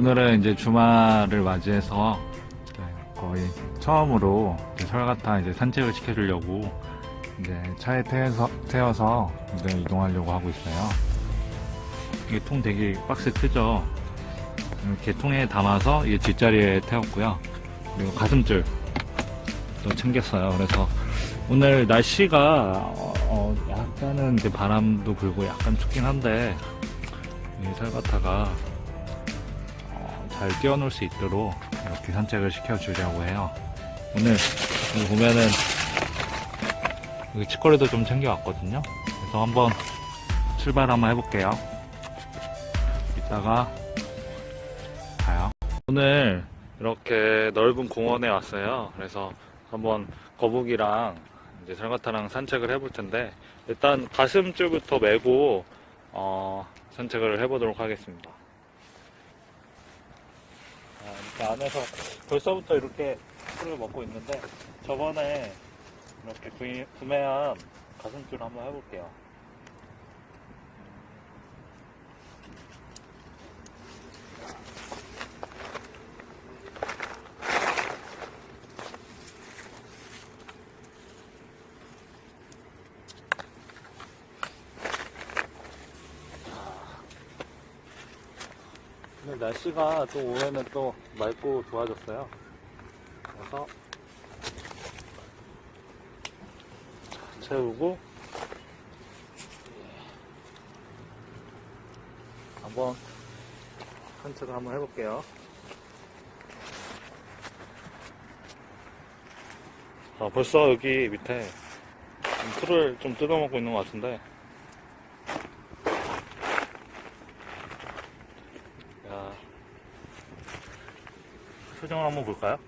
네, 오늘은 이제 주말을 맞이해서 네, 거의 처음으로 설가타 이제 산책을 시켜주려고 이제 차에 태워서, 태워서 이제 이동하려고 하고 있어요. 이게 통 되게 박스 크죠? 이렇게 통에 담아서 이 뒷자리에 태웠고요. 그리고 가슴줄 또 챙겼어요. 그래서 오늘 날씨가 어, 어, 약간은 이제 바람도 불고 약간 춥긴 한데 이 설가타가 어, 잘 뛰어놀 수 있도록 이렇게 산책을 시켜주려고 해요. 오늘 여기 보면은 여기 치거리도 좀 챙겨왔거든요. 그래서 한번 출발 한번 해볼게요. 이따가 가요. 오늘 이렇게 넓은 공원에 왔어요. 그래서 한번 거북이랑 이제 설가타랑 산책을 해볼 텐데 일단 가슴줄부터 메고 어, 산책을 해보도록 하겠습니다. 아, 안에서 벌써부터 이렇게 풀을 먹고 있는데 저번에 이렇게 구매한 가슴줄 한번 해볼게요. 날씨가 또 올해는 또 맑고 좋아졌어요. 그래서 채우고 한번 산책을 한번 해볼게요. 아, 벌써 여기 밑에 좀 풀을 좀 뜯어먹고 있는 것 같은데 표정을 한번 볼까요?